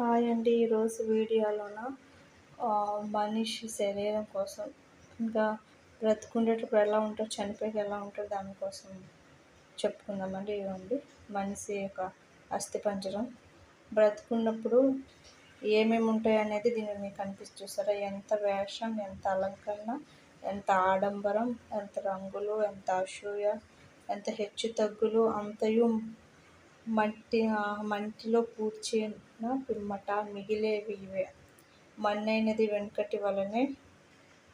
Hi అండి. ఈరోజు వీడియోలోన మనిషి శరీరం కోసం ఇంకా బ్రతుకుండేటప్పుడు ఎలా ఉంటారు చనిపోయాక ఎలా ఉంటారు దానికోసం చెప్పుకుందామండి. ఇవ్వండి మనిషి యొక్క అస్థిపంజరం. బ్రతుకున్నప్పుడు ఏమేమి ఉంటాయి అనేది దీన్ని మీకు అనిపిస్తూ చూసారా ఎంత వేషం ఎంత అలంకరణ ఎంత ఆడంబరం ఎంత రంగులు ఎంత అసూయ ఎంత హెచ్చు తగ్గులు అంతయు మట్టి మంటిలో పూడ్చిన పిమ్మట మిగిలేవి ఇవే మన్నైనది వెనుకటి వలనే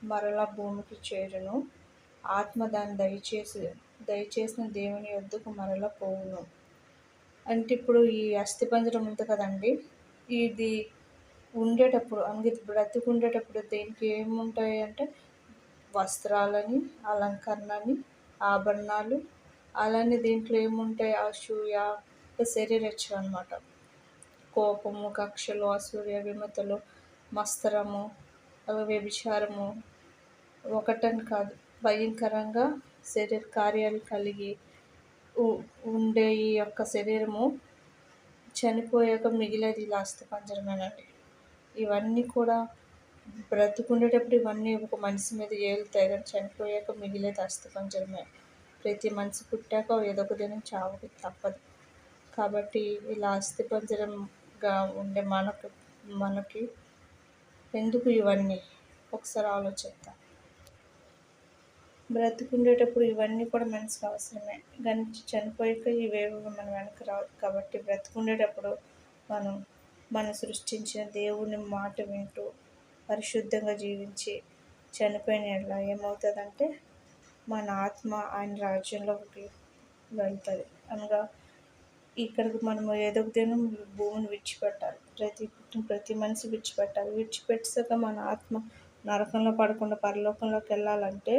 మరలా భూమికి చేరును. ఆత్మ దాన్ని దయచేసి దయచేసిన దేవుని యొద్దకు మరల పోవును. అంటే ఇప్పుడు ఈ అస్థిపంజరం ఉంది కదండి ఇది ఉండేటప్పుడు అందుకే బ్రతికి ఉండేటప్పుడు దేనికి ఏముంటాయి అంటే వస్త్రాలని అలంకరణని ఆభరణాలు అలానే దీంట్లో ఏముంటాయి? అసూయ శరీరచ్చు అనమాట కోపము కక్షలు అసూయ విమతలు మస్తరము వ్యభిచారము ఒకటని కాదు. భయంకరంగా శరీర కార్యాలు కలిగి ఉండే ఈ యొక్క శరీరము చనిపోయాక మిగిలేది ఇలా పంజరమేనండి ఇవన్నీ కూడా బ్రతుకుండేటప్పుడు ఇవన్నీ ఒక మనిషి మీద ఏలుతాయి కానీ చనిపోయాక మిగిలేది పంజరమే. ప్రతి మనిషి పుట్టాక ఏదో ఒక దినం చావుకి తప్పదు. కాబట్టి ఇలా అస్థిపంజరంగా ఉండే మనకు మనకి ఎందుకు ఇవన్నీ? ఒకసారి ఆలోచిద్దాం. బ్రతుకుండేటప్పుడు ఇవన్నీ కూడా మనసుకు అవసరమే. కానీ చనిపోయాక ఇవేవో మన వెనక రావు కాబట్టి బ్రతుకుండేటప్పుడు మనం మనం సృష్టించిన దేవుని మాట వింటూ పరిశుద్ధంగా జీవించి చనిపోయిన ఎలా ఏమవుతుందంటే మన ఆత్మ ఆయన రాజ్యంలోకి వెళ్తుంది. అనగా ఇక్కడికి మనము ఏదో ఒక దినం భూమిని విడిచిపెట్టాలి. ప్రతి ప్రతి మనిషి విడిచిపెట్టాలి. విడిచిపెట్టాక మన ఆత్మ నరకంలో పడకుండా పరలోకంలోకి వెళ్ళాలంటే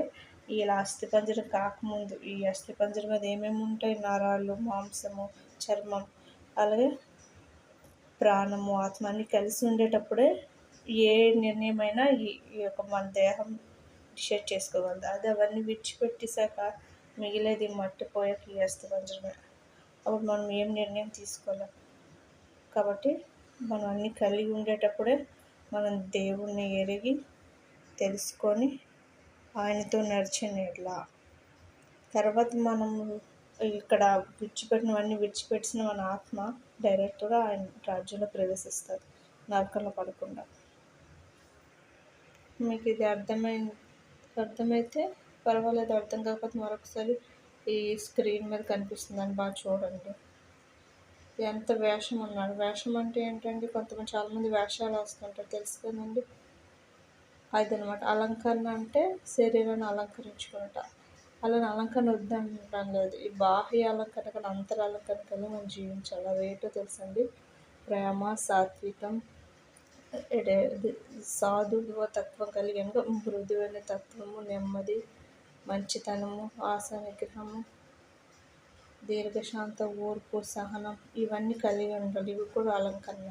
ఇలా అస్థిపంజరం కాకముందు ఈ అస్థిపంజరం మీద ఏమేమి ఉంటాయి? నరాలు మాంసము చర్మం అలాగే ప్రాణము ఆత్మ అన్నీ కలిసి ఉండేటప్పుడే ఏ నిర్ణయమైనా ఈ ఈ యొక్క మన దేహం డిసైడ్ చేసుకోగలదు. అది అవన్నీ విడిచిపెట్టేశాక మిగిలేది మట్టిపోయాక ఈ అస్థిపంజరమే. అప్పుడు మనం ఏం నిర్ణయం తీసుకోలేం. కాబట్టి మనం అన్నీ కలిగి ఉండేటప్పుడే మనం దేవుణ్ణి ఎరిగి తెలుసుకొని ఆయనతో నడిచిన ఎట్లా తర్వాత మనం ఇక్కడ విడిచిపెట్టినవన్నీ విడిచిపెట్టిన మన ఆత్మ డైరెక్ట్గా ఆయన రాజ్యంలో ప్రవేశిస్తుంది నరకంలో పడకుండా. మీకు ఇది అర్థమై అర్థమైతే పర్వాలేదు అర్థం కాకపోతే మరొకసారి ఈ స్క్రీన్ మీద కనిపిస్తుందని బాగా చూడండి. ఎంత వేషం అన్నాడు వేషం అంటే ఏంటండి? కొంతమంది చాలామంది వేషాలు వేస్తుంటారు. తెలుసు కదండి? అదనమాట. అలంకరణ అంటే శరీరాన్ని అలంకరించుకుంటా అలా అలంకరణ వద్దంటాం లేదు. ఈ బాహ్య అలంకరణ కానీ అంతర అలంకరణ కన్నా మనం జీవించాలి. అవి ఏంటో తెలుసండి? ప్రేమ సాత్వికం సాధువ తత్వం కలిగి మృదువైన తత్వము నెమ్మది మంచితనము ఆశ నిగ్రహము దీర్ఘశాంత ఓర్పు సహనం ఇవన్నీ కలిగి ఉండాలి. ఇవి కూడా అలంకరణ.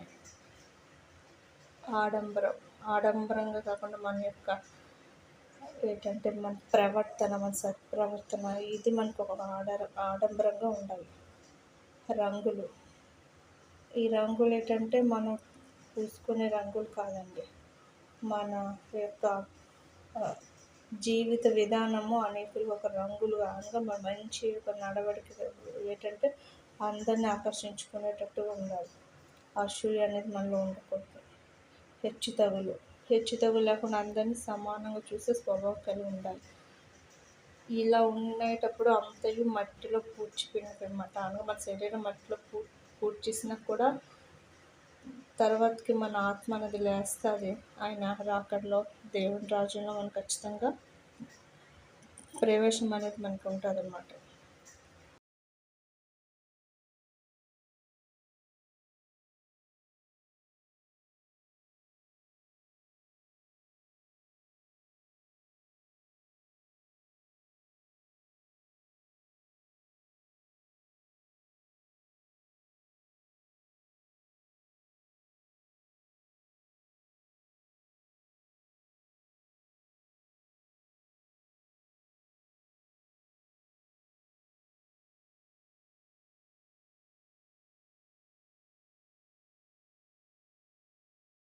ఆడంబరం ఆడంబరంగా కాకుండా మన యొక్క ఏంటంటే మన ప్రవర్తన మన సత్ప్రవర్తన ఇది మనకు ఒక ఆడ ఆడంబరంగా ఉండాలి. రంగులు. ఈ రంగులు ఏంటంటే మనం పూసుకునే రంగులు కాదండి. మన యొక్క జీవిత విధానము అనేకులు ఒక రంగులు అనగా మంచి ఒక నడవడిక ఏంటంటే అందరిని ఆకర్షించుకునేటట్టు ఉండాలి. అసూయ అనేది మనలో ఉండకూడదు. హెచ్చు తగులు. హెచ్చు తగులు లేకుండా అందరినీ సమానంగా చూసే స్వభావం కలిగి ఉండాలి. ఇలా ఉండేటప్పుడు అంతయు మట్టిలో పూడ్చిపోయినమాట అనగా మన శరీరం మట్టిలో పూ పూడ్చేసినా కూడా తర్వాతకి మన ఆత్మ అనేది లేస్తుంది. ఆయన రాకడలో దేవుని రాజ్యంలో మనం ఖచ్చితంగా ప్రవేశం అనేది మనకు ఉంటుంది అన్నమాట